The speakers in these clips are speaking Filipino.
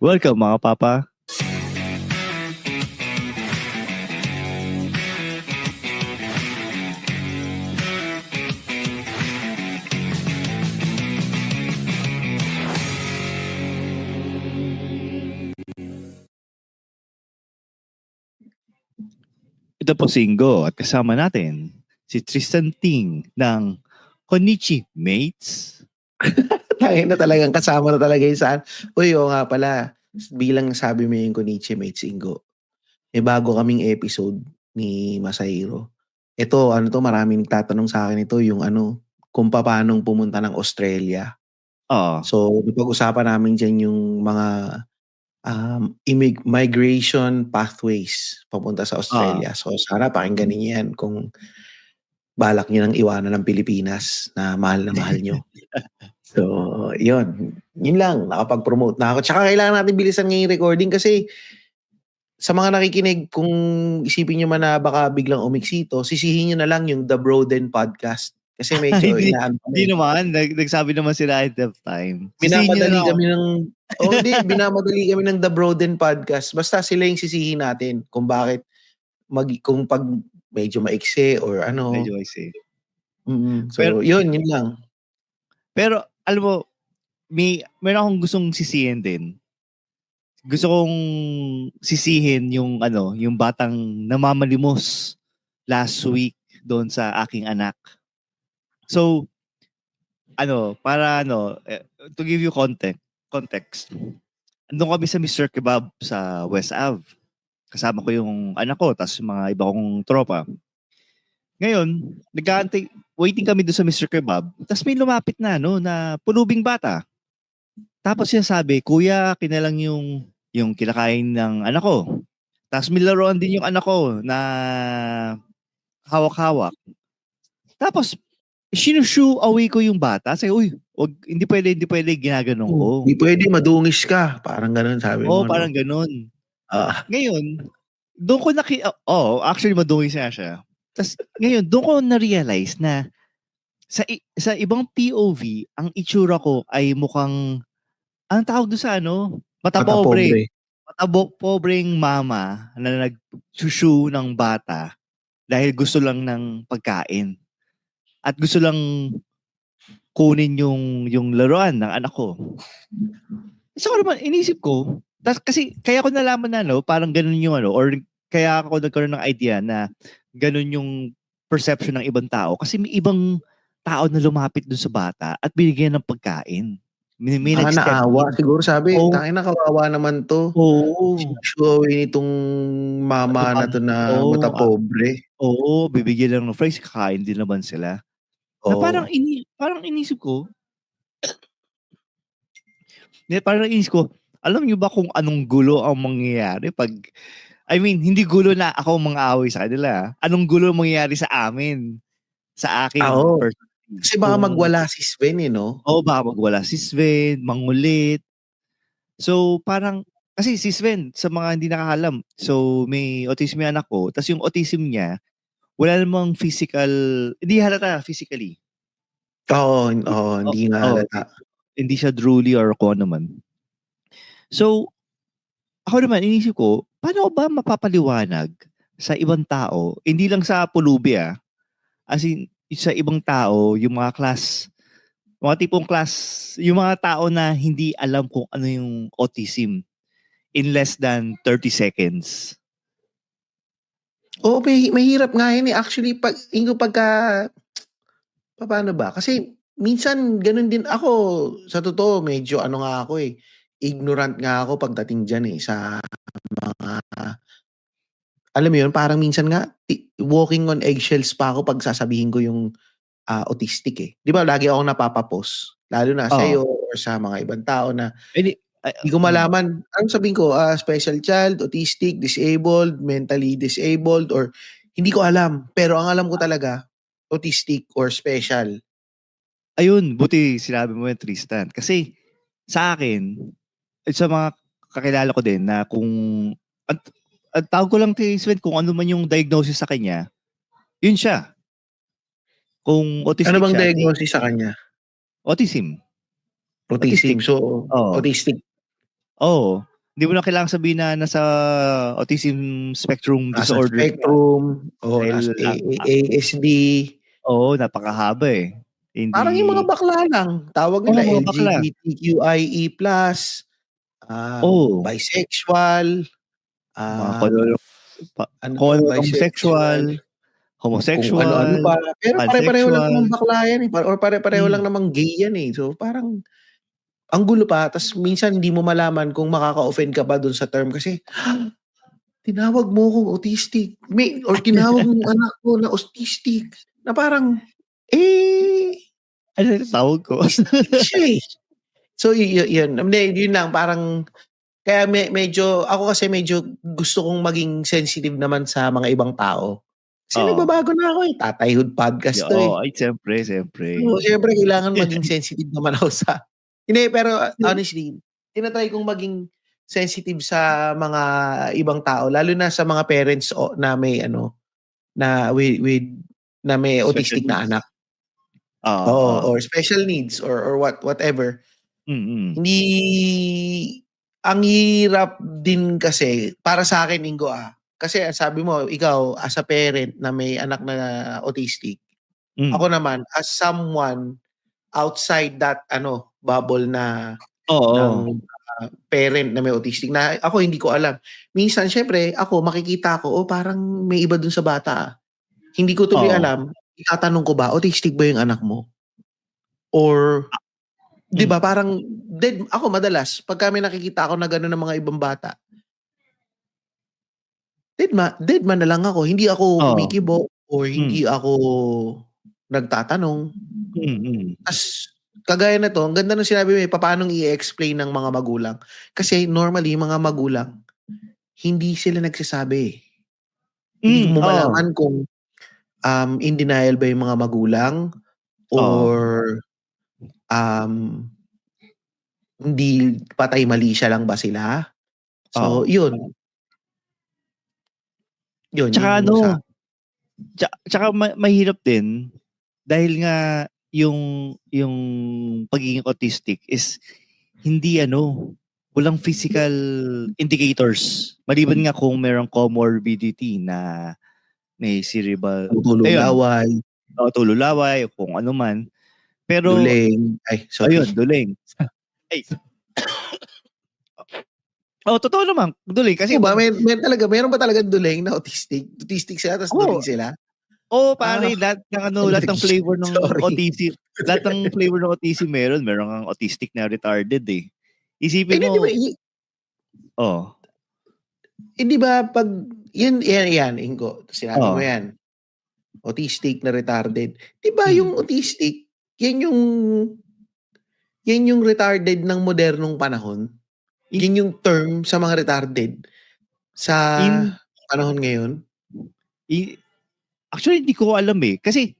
Welcome mga papa. Ito po Singgo at kasama natin si Tristan Ting ng Konichi Mates. Tangin na talagang kasama na talaga yung saan. Uy, oo nga pala. Bilang sabi mo yung Konichi Mates Ingo, may bago kaming episode ni Masahiro. Ito, ano to, maraming nagtatanong sa akin ito, yung ano, kung paano pumunta ng Australia. Oo. So, pag-usapan namin dyan yung mga um, imig- migration pathways papunta sa Australia. So, sana pakinggan niyo yan kung balak niyo nang iwanan ng Pilipinas na mahal na mahal niyo. so, yun. Yun lang. Nakapag-promote na ako. Tsaka kailangan natin bilisan ngayong recording kasi sa mga nakikinig, kung isipin nyo man na baka biglang umiksito, sisihin nyo na lang yung The Broden Podcast. Kasi medyo Hindi- inaan Hindi naman, nag, nagsabi naman sila ahead of time. Binamadali kami nyo ng Oh, hindi, binamadali kami ng The Broden Podcast. Basta sila yung sisihin natin kung bakit mag kung pag medyo maiksi or ano. Medyo I say. Mm, so, Pero- yun, yun lang. Pero, alam mo, may, meron akong gustong sisihin din. Gusto kong sisihin yung ano, yung batang namamalimos last week doon sa aking anak. So, ano, para ano, eh, to give you context, context. Andun kami sa Mr. Kebab sa West Ave. Kasama ko yung anak ko, tapos mga iba kong tropa. Ngayon, nag waiting kami doon sa Mr. Kebab. Tapos may lumapit na, no, na pulubing bata. Tapos siya sabi, Kuya, kinalang yung, yung kinakain ng anak ko. Tapos may laruan din yung anak ko na hawak-hawak. Tapos, sinushu away ko yung bata. Sabi, uy, wag, hindi pwede, hindi pwede, ginaganon ko. Hindi pwede madungis ka. Parang ganun sabi Oo, mo. no? parang ganun. Ah, Ngayon, doon ko naki... Oh, actually, madungis na siya. Tapos, ngayon, doon ko na-realize na sa, i- sa ibang POV, ang itsura ko ay mukhang... Anong tawag doon sa ano? Matapobre. matapobre. Matabo, pobreng mama na nagsushu ng bata dahil gusto lang ng pagkain. At gusto lang kunin yung yung laruan ng anak ko. So naman, inisip ko, tas, kasi kaya ko nalaman na no, parang ganun yung ano, or kaya ako nagkaroon ng idea na ganun yung perception ng ibang tao. Kasi may ibang tao na lumapit dun sa bata at binigyan ng pagkain. May, may Ah, naawa. Siguro sabi, Oo. tangin na kawawa naman to. Oo. Show nitong mama na to na Oo. matapobre. Oo, bibigyan lang ng fries, kakain din naman sila. Na Oo. parang ini parang inisip ko. Ne, parang inisip ko, alam niyo ba kung anong gulo ang mangyayari pag I mean, hindi gulo na ako ang mga away sa kanila. ah. Anong gulo ang mangyayari sa amin? Sa akin. Ah, oo. personally. Kasi baka magwala si Sven eh, no? Oo, baka magwala si Sven, mangulit. So, parang, kasi si Sven, sa mga hindi nakakalam, so may autism yung anak ko, tapos yung autism niya, wala namang physical, hindi halata physically. Oo, oo, hindi nga Oo. halata. Hindi siya drooly or kung ano man. So, ako naman, inisip ko, paano ba mapapaliwanag sa ibang tao, hindi lang sa pulubi ah, as in, sa ibang tao, yung mga class, mga tipong class, yung mga tao na hindi alam kung ano yung autism in less than 30 seconds. Oo, may, mahirap nga yun eh. Actually, pag, ingo pagka, pa- paano ba? Kasi, minsan, ganun din ako, sa totoo, medyo ano nga ako eh, ignorant nga ako pagdating dyan eh, sa mga, alam mo yun, parang minsan nga, walking on eggshells pa ako pag sasabihin ko yung ah, autistic eh. Di ba, lagi ako napapapos. Lalo na sa Oo. iyo or sa mga ibang tao na Hindi, ay, Hindi ko malaman. Anong sabihin ko? ah, special child, autistic, disabled, mentally disabled, or hindi ko alam. Pero ang alam ko talaga, autistic or special. ayun, buti sinabi mo yun, Tristan. Kasi sa akin, sa mga kakilala ko din na kung, at, at tawag ko lang kay Sven kung ano man yung diagnosis sa kanya, yun siya. Kung autistic Ano bang siya, diagnosis sa kanya? Autism. Autistic. Autistic. So, Oo. autistic. Oo. Hindi mo na kailangan sabihin na nasa autism spectrum Nasa disorder. spectrum, o A- ASD. Oo, napakahaba eh. Hindi, Parang yung mga bakla lang. Tawag nila bakla. LGBTQIE+, um, Oo. bisexual, mga um, color, ano, color bisexual, homosexual, kung ano-ano pa. Pero pare-pareho lang pansexual. naman bakla yan eh. Or pare-pareho Hmm. lang naman gay yan eh. So parang ang gulo pa. Tapos minsan hindi mo malaman kung makaka-offend ka ba dun sa term kasi tinawag mo akong autistic. May, or tinawag mo anak ko na autistic. Na parang, eh, Ano yung tawag ko? siya eh. So y- yun, Hindi, yun lang parang kaya me- medyo ako kasi medyo gusto kong maging sensitive naman sa mga ibang tao. Kasi Oo. nagbabago na ako eh. Tatayhood podcast to eh. Oo, ay, siyempre, siyempre. So, syempre, kailangan maging sensitive naman ako sa... Hindi, pero uh, honestly, tinatry kong maging sensitive sa mga ibang tao, lalo na sa mga parents o, na may ano, na with, with na may Special autistic na needs. anak. Oo. Oo, or special needs or or what whatever. Mm-mm. Hindi ang hirap din kasi para sa akin Ingo ah. Kasi sabi mo ikaw as a parent na may anak na autistic, Mm. Ako naman, as someone outside that ano bubble na Oo. ng ah, parent na may autistic na ako hindi ko alam. Minsan syempre ako makikita ko oh parang may iba dun sa bata. ah. Hindi ko tuloy Oo. alam. Itatanong ko ba autistic ba yung anak mo? Or 'di ba parang dead ako madalas pag kami nakikita ako na gano'n ng mga ibang bata. Dead ma dead man na lang ako. Hindi ako Oo. kumikibo or Hmm. hindi ako nagtatanong. Mm-mm. As kagaya na to, ang ganda ng sinabi mo, eh, paano i-explain ng mga magulang. Kasi normally, mga magulang, hindi sila nagsasabi. Hindi Mm, mo oo. malaman kung um, in denial ba yung mga magulang or um, hindi patay mali siya lang ba sila. So, Oo. yun. Yun. Tsaka yung ano, sa- Tsaka, tsaka ma- mahirap din dahil nga yung yung pagiging autistic is hindi ano, walang physical indicators. Maliban nga kung merong comorbidity na may cerebral tulong ayun. tululaway o kung ano man. Pero duling. Ay, sorry. ayun, duling. Ay. oh, totoo naman, duling kasi Kasi ba, may, may talaga, meron ba talaga duling na autistic? Autistic sila, tapos Oo. duling sila? Oh, pare, Ah. lahat ng ano, lahat ng flavor ng Sorry. autism, lahat ng flavor ng autism meron, meron kang autistic na retarded eh. Eh, Isipin di mo, ba, y- oh, eh, di ba, pag, yun, yan, yan, Ingo, sinabi Oo. mo yan, autistic na retarded. Di ba Hmm. yung autistic, yan yung, yan yung retarded ng modernong panahon. In- Yan yung term sa mga retarded sa In- panahon ngayon. i- actually hindi ko alam eh. Kasi,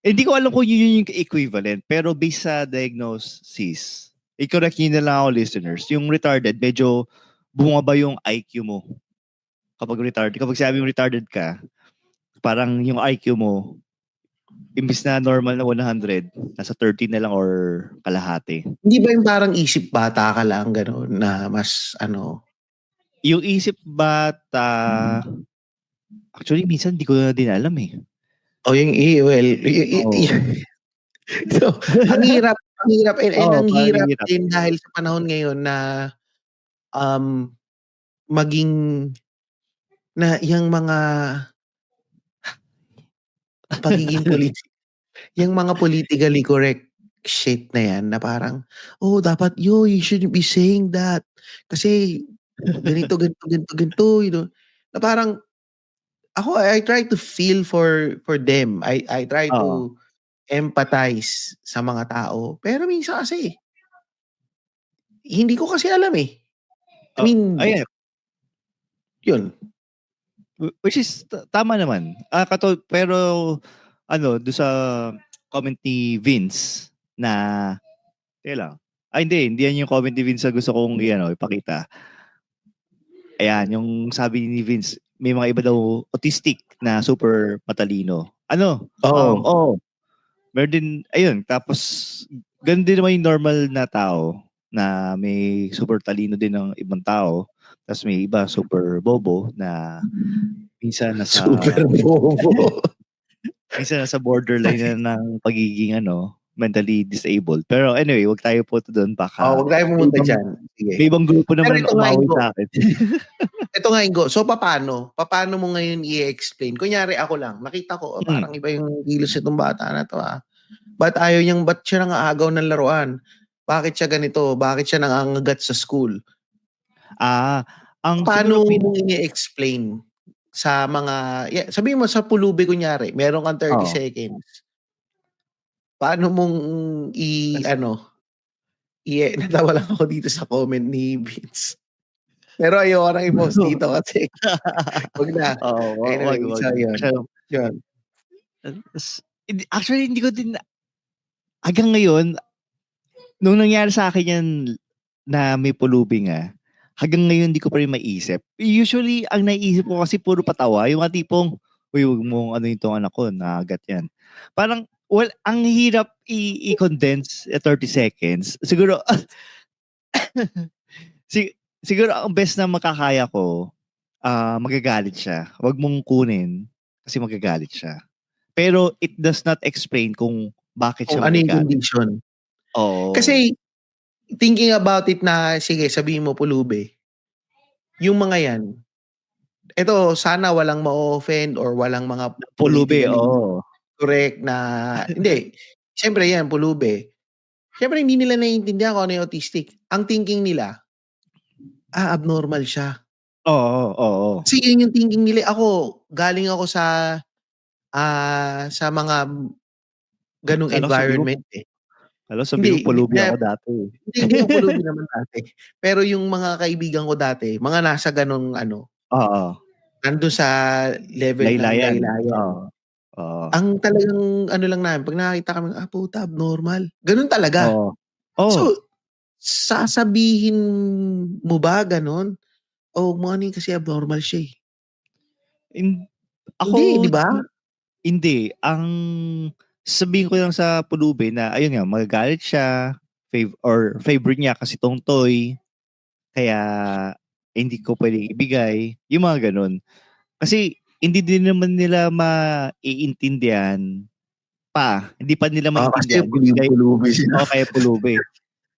hindi ko alam kung yun yung equivalent, pero based sa diagnosis, i-correct nyo na lang ako listeners, yung retarded, medyo bumaba yung IQ mo. Kapag retarded, kapag sabi yung retarded ka, parang yung IQ mo, imbis na normal na 100, nasa 30 na lang or kalahati. Hindi ba yung parang isip bata ka lang, gano'n, na mas, ano, Yung isip bata, actually minsan hindi ko na din alam eh. o yung, eh, well, y- Oo. y- so, ang hirap, ang hirap, and, and Oo, ang hirap hirap. din dahil sa panahon ngayon na um, maging na yung mga pagiging politic, yung mga politically correct shit na yan na parang, oh, dapat, yo, you shouldn't be saying that. Kasi, ganito, ganito, ganito, ganito, you know, na parang, ako, I, I try to feel for for them. I, I try to Oo. empathize sa mga tao. Pero minsan kasi, hindi ko kasi alam eh. I Oh, mean, Ayan, yun. Wh- Which is t- tama naman. Ah kato pero ano do sa comment ni Vince na teka lang. Ah hindi, hindi yan yung comment ni Vince na gusto kong ano, ipakita. Ayan, yung sabi ni Vince, may mga iba daw autistic na super matalino. Ano? Oo. Um, oh. Meron din, ayun, tapos ganun din naman yung normal na tao. na may super talino din ng ibang tao. Tapos may iba super bobo na minsan nasa Super bobo. minsan nasa borderline na ng pagiging ano, mentally disabled. Pero anyway, wag tayo po doon baka. oh, huwag tayo pumunta dyan. Sige. May ibang grupo naman umaway Ingo. sa akin. Ito nga, Ingo. So, paano? Paano mo ngayon i-explain? Kunyari, ako lang. Nakita ko, oh, Hmm. parang iba yung kilos nitong bata na to, ah. Ba't ayaw niyang, ba't siya nangaagaw ng laruan? Bakit siya ganito? Bakit siya nangangagat sa school? Ah, ang Paano mo ini-explain sa mga, yeah, sabihin mo sa pulubi, kunyari, meron kang 30 Oo. seconds. Paano mong i, ano, i, natawa lang ako dito sa comment ni Vince. Pero ayoko nang i-post dito kasi wag na. Oo, wag, Anyway, wag, so wag. yun. Yun. Actually, hindi ko din, hanggang ngayon, nung nangyari sa akin yan na may pulubi nga, hanggang ngayon hindi ko pa rin maisip. Usually, ang naiisip ko kasi puro patawa, yung mga tipong, uy, huwag mong ano itong anak ko, nakagat yan. Parang, well, ang hirap i- i-condense eh, 30 seconds. Siguro, si- siguro ang best na makakaya ko, ah magagalit siya. Huwag mong kunin kasi magagalit siya. Pero it does not explain kung bakit siya ano yung magagalit. condition. Oo. Kasi, thinking about it na, sige, sabihin mo pulubi, yung mga yan, ito, sana walang ma-offend or walang mga politically oo. correct na, hindi, syempre yan, pulubi. Syempre, hindi nila naiintindihan kung ano yung autistic. Ang thinking nila, ah, abnormal siya. Oo, oo. Kasi yun yung thinking nila. Ako, galing ako sa, ah, sa mga sabi mo- environment eh. Alam, sabi Hindi, ko pulubi hindi- ako dati. Hindi, hindi yung pulubi naman dati. Pero yung mga kaibigan ko dati, mga nasa ganong ano, Oo. nandun sa level Laylayan. ng laylayan. Oo. Oo. Ang talagang ano lang namin, pag nakakita kami, ah puta, abnormal. Ganun talaga. Oo. Oo. So, sasabihin mo ba ganun? O, oh, money kasi abnormal siya eh. In- ako, Hindi, di ba? Hindi. Ang sabihin ko lang sa pulubi na, ayun nga, magagalit siya, fav- or favorite niya kasi tong toy, kaya hindi ko pwedeng ibigay, yung mga ganun. Kasi hindi din naman nila maiintindihan pa. Hindi pa nila Ah, kasi maintindihan. yung bigay- pulubi sila. Oo, kaya pulubi.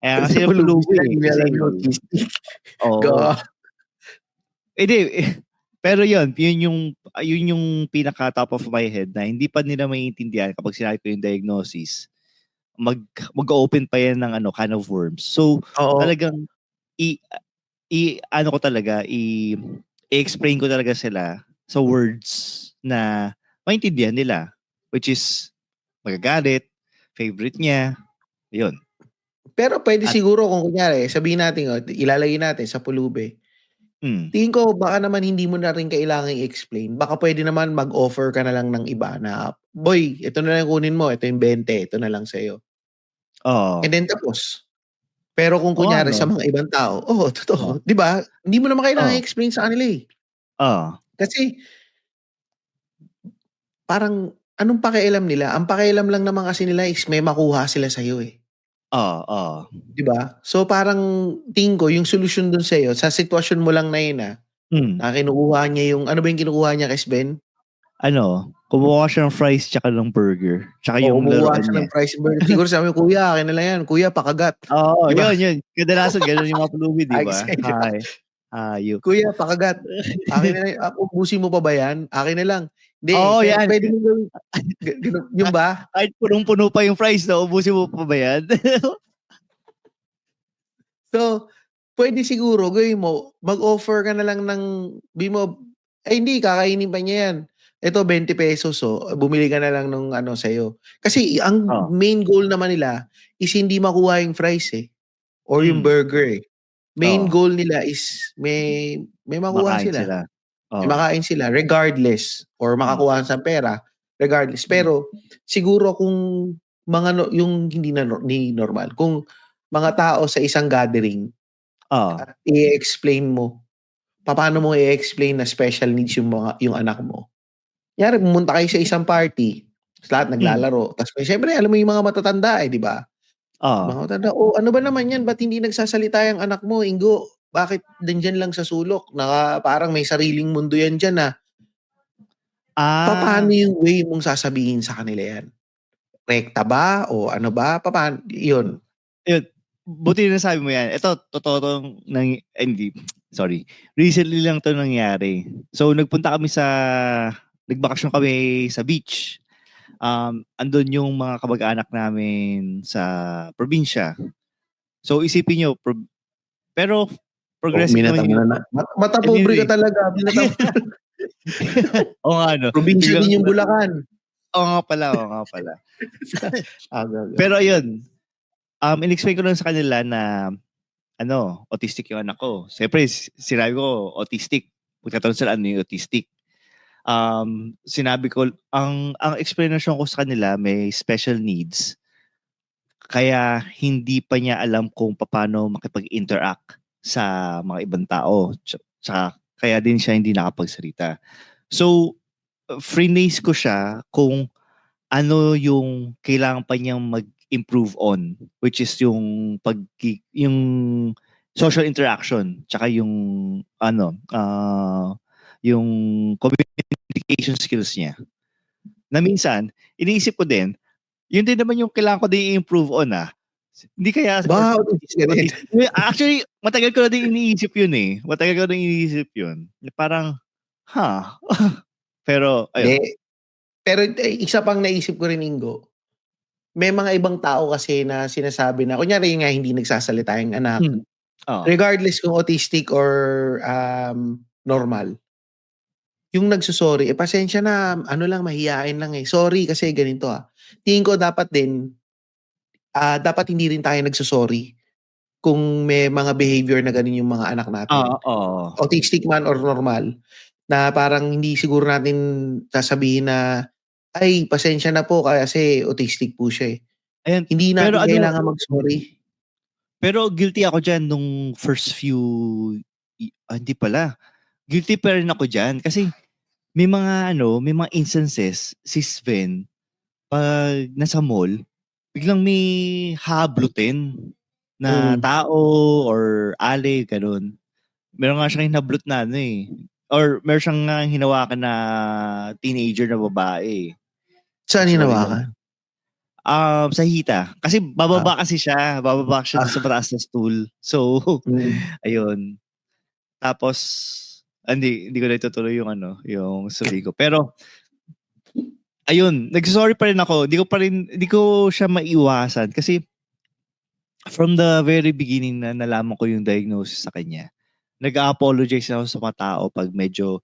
Kaya kasi Kasi pulubi. pulubi eh, kasi-. Go. Hindi, eh, pero yun, yun yung, yun yung pinaka top of my head na hindi pa nila maiintindihan kapag sinabi ko yung diagnosis, mag, mag-open pa yan ng ano, can of worms. So, Oo. talagang, i, i, ano ko talaga, i, i-explain ko talaga sila sa words na maintindihan nila. Which is, magagalit, favorite niya, yun. Pero pwede At- siguro kung kunyari, sabihin natin, oh, ilalagay natin sa pulubi. Mm. Tingin ko baka naman hindi mo na rin kailangan i-explain. Baka pwede naman mag-offer ka na lang ng iba na, boy, ito na lang kunin mo, ito yung 20, ito na lang sa'yo. Oo. And then tapos. Pero kung kunyari ano? sa mga ibang tao, oh, totoo. 'Di ba? Hindi mo naman kailangan Oo. i-explain sa kanila eh. Oo. Kasi parang anong pakialam nila? Ang pakialam lang naman kasi nila is may makuha sila sa iyo eh. Oo. Oo. 'Di ba? So parang tingin ko yung solusyon dun sa iyo sa sitwasyon mo lang na yun ah, Mm. na kinukuha niya yung ano ba yung kinukuha niya kay Ben? Ano, kumuha siya ng fries tsaka ng burger. Tsaka O yung kumuha laruan siya niya. ng price burger. Siguro sabi ko, kuya, akin na lang yan. Kuya, pakagat. Oo, Diba? yun, yun. Kadalasan ganun yung mga pulubi, di Ay, ba? sige. Hi. Hayop. Kuya, pakagat. Akin na lang. Ah, Ubusin mo pa ba yan? Akin na lang. Hindi. Pwede- yan. Pwede mo gawin. G- ganun- Yung ba? Kahit punong-puno pa yung fries na, ubusin mo pa ba yan? So, pwede siguro, gawin mo, mag-offer ka na lang ng, bi mo, ay hindi, kakainin pa niya yan. Ito, 20 pesos, so, bumili ka na lang ng ano sa'yo. Kasi, ang Oh. main goal naman nila is hindi makuha yung fries eh. Or yung Hmm. burger eh. Main Oh. goal nila is may may makuha Makain sila. sila. Oh. Makain sila regardless or makakuha sa pera regardless. Pero siguro kung mga no, yung hindi na ni normal, kung mga tao sa isang gathering Oh. i-explain mo paano mo i-explain na special needs yung mga yung anak mo. Yari, pumunta kayo sa isang party, lahat naglalaro. Tapos may syempre, alam mo yung mga matatanda eh, di ba? Oo. Mga tanda, "Oh, ano ba naman 'yan? Ba't hindi nagsasalita yung anak mo, Ingo? Bakit nandiyan lang sa sulok? Naka parang may sariling mundo 'yan diyan, ah." Ah. Papaano yung way mong sasabihin sa kanila 'yan? Rekta ba o ano ba? Papan yun. Yun, buti nasabi mo 'yan. Ito totoo 'tong nang hindi, sorry. Recently lang 'to nangyari. So nagpunta kami sa nagbakasyon kami sa beach. Um, andun yung mga kamag-anak namin sa probinsya. So isipin niyo prob pero progressive minata naman na. Mat mata pobre ka talaga. Oo nga 'no. Probinsya din yung Bulacan. Oo nga pala, oo nga pala. Ah. Pero ayun, um, in-explain ko lang sa kanila na ano, autistic yung anak ko. Siyempre, sinabi ko, autistic. Pagkatanong sila, ano yung autistic? Um, sinabi ko, ang, ang explanation ko sa kanila, may special needs. Kaya hindi pa niya alam kung paano makipag-interact sa mga ibang tao. Tsa- Tsaka, kaya din siya hindi nakapagsalita. So, free-nace ko siya kung ano yung kailangan pa niyang mag-improve on which is yung pag yung social interaction tsaka yung ano ah yung communication skills niya na minsan iniisip ko din yun din naman yung kailangan ko din i-improve on ah hindi kaya din. actually matagal ko na din iniisip yun eh matagal ko na din iniisip yun parang ha pero ayun Hindi. Pero eh, isa pang naisip ko rin, Ingo, may mga ibang tao kasi na sinasabi na, kunyari nga hindi nagsasalita yung anak, Hmm. Oo. regardless kung autistic or um, normal, yung nagsusorry, eh pasensya na, ano lang, mahihain lang eh. Sorry kasi ganito ah. Tingin ko dapat din, ah dapat hindi rin tayo nagsusorry kung may mga behavior na ganun yung mga anak natin. Oo. oo. autistic man or normal, na parang hindi siguro natin sasabihin na, ay, pasensya na po kasi autistic po siya eh. Ayan, Hindi natin Pero ano- kailangan mag-sorry. Pero guilty ako dyan nung first few, ah, hindi pala. Guilty pa rin ako dyan kasi may mga ano, may mga instances si Sven pag nasa mall, biglang may hablutin na Mm. tao or ale, ganun. Meron nga siyang hinablot na ano eh. Or meron siyang nga hinawakan na teenager na babae. Saan hinawakan? Um, sa hita. Kasi bababa kasi siya. Bababa siya sa mataas na stool. So, Mm. ayun. Tapos, ah, hindi, hindi ko na itutuloy yung ano, yung sabi ko. Pero, ayun, nagsorry pa rin ako. Hindi ko pa rin, hindi ko siya maiwasan. Kasi, from the very beginning na nalaman ko yung diagnosis sa kanya, nag-apologize ako sa mga tao pag medyo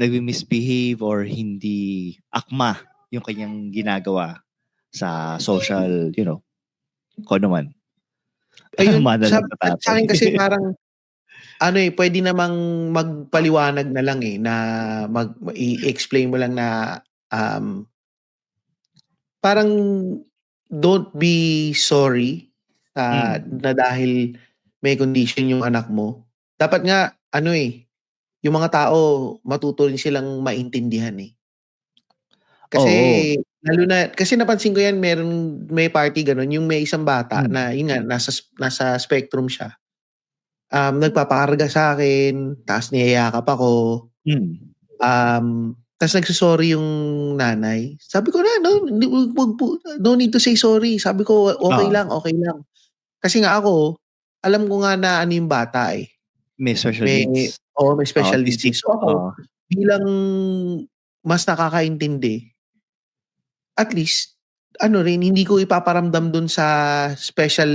nag-misbehave or hindi akma yung kanyang ginagawa sa social, you know, kung ano man. Ayun, sa, sa akin kasi parang, ano eh, pwede namang magpaliwanag na lang eh, na mag, i-explain mo lang na, um, parang, don't be sorry ah, Mm. na dahil may condition yung anak mo. Dapat nga, ano eh, yung mga tao, matuto rin silang maintindihan eh. Kasi, lalo na, kasi napansin ko yan, meron, may party ganun, yung may isang bata Mm. na, yun nga, nasa, nasa spectrum siya. Um, nagpapakarga sa akin, tapos niyayakap ako, Hmm. um, tapos nagsusorry yung nanay. Sabi ko na, no, no need to say sorry. Sabi ko, okay Ah. lang, okay lang. Kasi nga ako, alam ko nga na ano yung bata eh. May social May, needs. oh, may special needs. So ako, Oo. bilang mas nakakaintindi, at least, ano rin, hindi ko ipaparamdam dun sa special,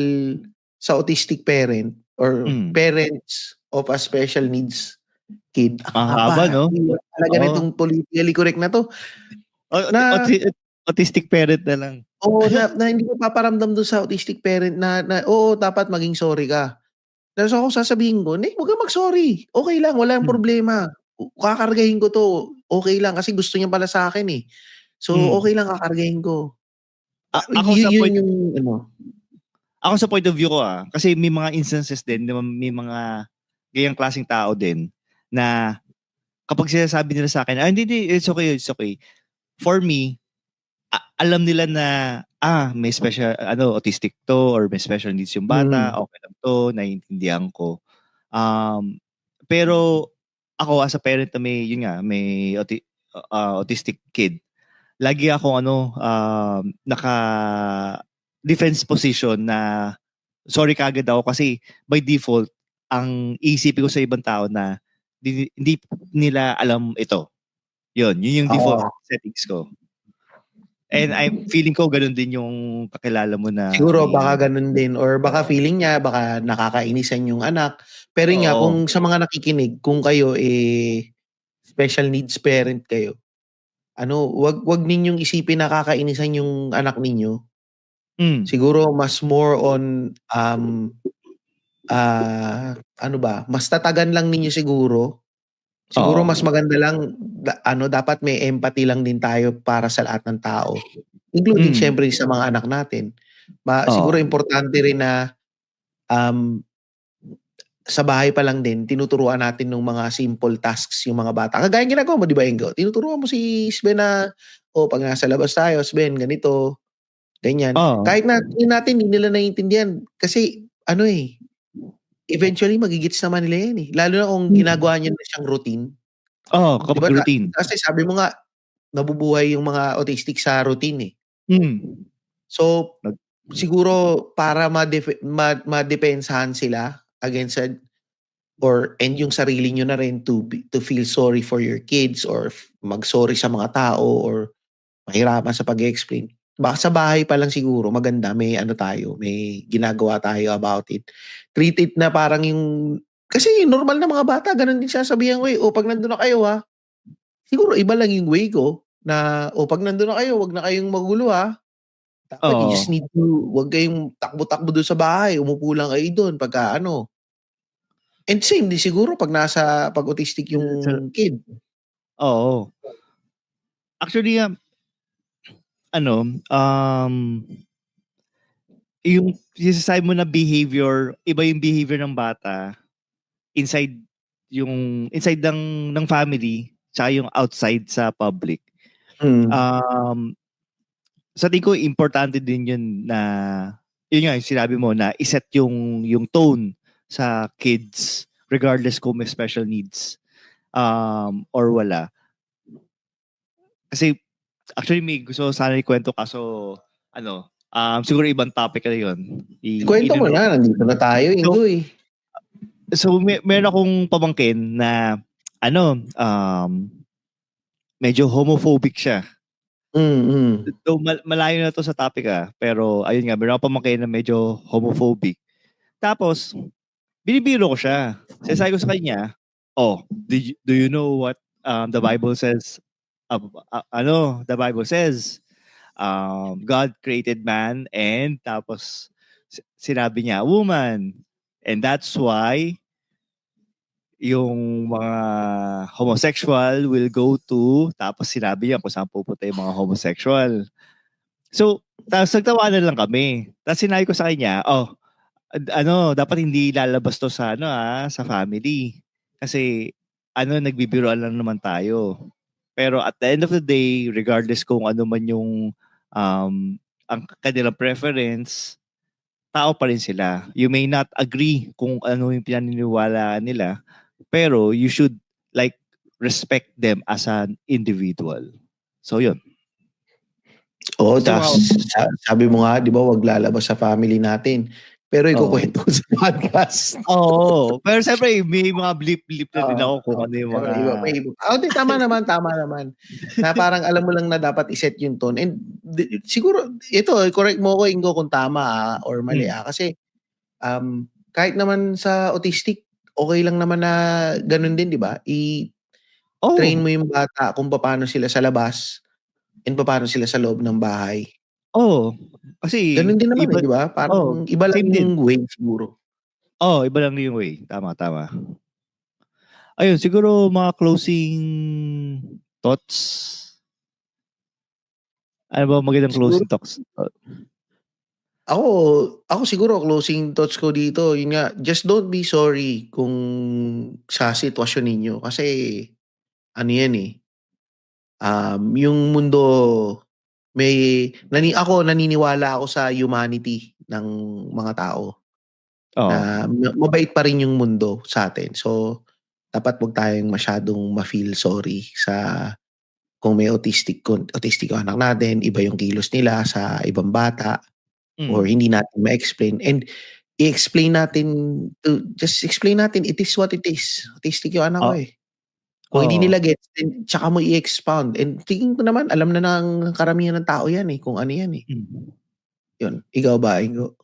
sa autistic parent or Mm. parents of a special needs kid. Ang haba, no? Talaga Oo. nitong politically correct na to. O- Na- auti- autistic parent na lang. Oo, na, na hindi ko paparamdam doon sa autistic parent na, na oo, dapat maging sorry ka. Tapos ako sasabihin ko, Nick, huwag kang mag-sorry. Okay lang, wala yung Hmm. problema. Kakargahin ko to. Okay lang kasi gusto niya pala sa akin eh. So, Hmm. okay lang kakargahin ko. A- ako Y- sa yun point, yung, ano, ako sa point of view ko ah, kasi may mga instances din, may mga gayang klaseng tao din na kapag sinasabi nila sa akin, ah, hindi, hindi, it's okay, it's okay. For me, alam nila na ah, may special ano, autistic 'to or may special needs yung bata, Mm. okey lang 'to, naiintindihan ko. Um, pero ako as a parent na may yun nga, may auti ah, autistic kid, lagi akong ano, um, naka-defense position na sorry kaagad ako kasi by default, ang iisipin ko sa ibang tao na di hindi nila alam ito. Yun, yun yung default Oo. settings ko. And I'm feeling ko gano'n din yung kakilala mo na Siguro may baka ganun din or baka feeling niya baka nakakainisan yung anak. Pero yun nga Oo. kung sa mga nakikinig, kung kayo, eh, special needs parent kayo, ano, wag wag ninyong isipin na kakainisan yung anak ninyo. Hmm. Siguro mas more on, um, ah, ano ba, mas tatagan lang ninyo siguro. Siguro Oo. mas maganda lang da ano, dapat may empathy lang din tayo para sa lahat ng tao. Including Hmm. siyempre sa mga anak natin. Ma Oo. siguro importante rin na, um, sa bahay pa lang din tinuturuan natin nung mga simple tasks yung mga bata. Kagaya ng ginagawa mo 'di ba, Enggo? Tinuturuan mo si Sven na, "Oh, 'pag nasa labas tayo, Sven ganito, ganyan." Oo. Kahit na natin hindi nila naiintindihan kasi ano, eh, eventually magigets naman nila yan, eh. Lalo na kung Hmm. ginagawa niyo na siyang routine. Oo, ba kapag na routine. kasi sabi mo nga, nabubuhay yung mga autistic sa routine, eh. Hmm. So, siguro para madefe ma madepensahan sila against sa or and yung sarili niyo na rin to be to feel sorry for your kids or mag-sorry sa mga tao or mahirapan sa pag-e-explain. Baka sa bahay pa lang siguro maganda may ano tayo, may ginagawa tayo about it. Treat it na parang yung kasi normal na mga bata gano'n din sinasabihan ko, eh, "Oh, 'pag nandun na kayo, ha." Siguro iba lang yung way ko na, "Oh, 'pag nandun na kayo, wag na kayong magulo, ha." Dapat you just need to wag kayong takbo-takbo dun sa bahay, umupo lang kayo dun pagka ano. And same din siguro 'pag nasa 'pag autistic yung kid. Oo. Actually, um, ano, um, yung sinasabi mo na behavior, iba yung behavior ng bata inside yung inside ng ng family tsaka yung outside sa public. Mm. Um, sa tingin ko importante din yun na yun nga yung sinabi mo na i-set yung yung tone sa kids regardless kung may special needs um, or wala. Kasi actually may gusto ko sana ikwento kaso ano, um, siguro ibang topic na yun. I Ikuwento mo na, nandito na tayo, So Enggo, eh. so me meron akong pamangkin na ano, um, medyo homophobic siya. Mm, mm. Though mal malayo na 'to sa topic, ah, pero ayun nga meron akong pamangkin na medyo homophobic. Tapos binibiro ko siya. Sinasabi ko sa kanya, "Oh, did you do you know what, um, the Bible says ab ah, ano, the Bible says, um, God created man and" tapos si sinabi niya, "woman. And that's why yung mga homosexual will go to" tapos sinabi niya kung saan pupunta yung mga homosexual. So, tapos nagtawanan lang kami. Tapos sinabi ko sa kanya, "Oh, ano, dapat hindi lalabas 'to sa ano, ah, sa family. Kasi ano, nagbibiruan lang naman tayo. Pero at the end of the day, regardless kung ano man yung, um, ang kanilang preference, tao pa rin sila. You may not agree kung ano yung pinaniniwalaan nila, pero you should like respect them as an individual." So yun. Oo, So, tas sa sabi mo nga 'di ba, wag lalabas sa family natin. Pero Oo. ikukuwento ko sa podcast. Oo, pero siyempre may mga blip-blip na din ako kung ano yung mga iba may iba 'di tama naman, tama naman. Na parang alam mo lang na dapat i-set yung tone and di siguro ito, correct mo ako, Enggo, kung tama, ah, or mali, Hmm. ah. Kasi, um, kahit naman sa autistic, okey lang naman na gano'n din 'di ba? I-train Oo. mo yung bata kung papaano sila sa labas and papaano sila sa loob ng bahay. Oo, kasi Gano'n din naman, iba eh, 'di ba? oo, Parang iba lang same din. yung way siguro. Oo, iba lang yung way. Tama, tama. Ayun, siguro mga closing thoughts? Ano ba magandang Siguro closing talks uh Ako ako siguro closing thoughts ko dito, yun nga, just don't be sorry kung sa sitwasyon ninyo. Kasi ano yan, eh, um, yung mundo may nani ako naniniwala ako sa humanity ng mga tao. Oo. Na ma- mabait pa rin yung mundo sa atin. So dapat wag tayong masyadong ma-feel sorry sa kung may autistic kung autistic anak natin, iba yung kilos nila sa ibang bata Mm. or hindi natin ma-explain and i-explain natin to just explain natin it is what it is. Autistic yung anak ko Oh. eh. Kung hindi Oo. nila gets, then tsaka mo i-expound. And tingin ko naman, alam na ng karamihan ng tao yan eh, kung ano yan eh. Mm. Yun. Ikaw ba, Ingo?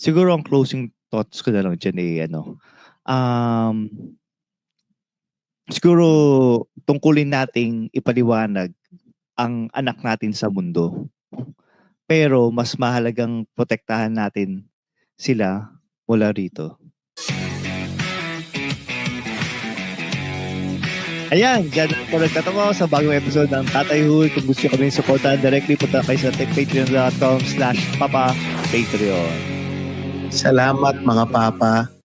Siguro ang closing thoughts ko na lang dyan eh, ano, um, siguro tungkulin nating ipaliwanag ang anak natin sa mundo. Pero mas mahalagang protektahan natin sila mula rito. Ayan, dyan po nagtatamo sa bagong episode ng Tatay Huy. Kung gusto kami supportahan directly, punta kayo sa patreon.com slash papa patreon. Salamat mga papa.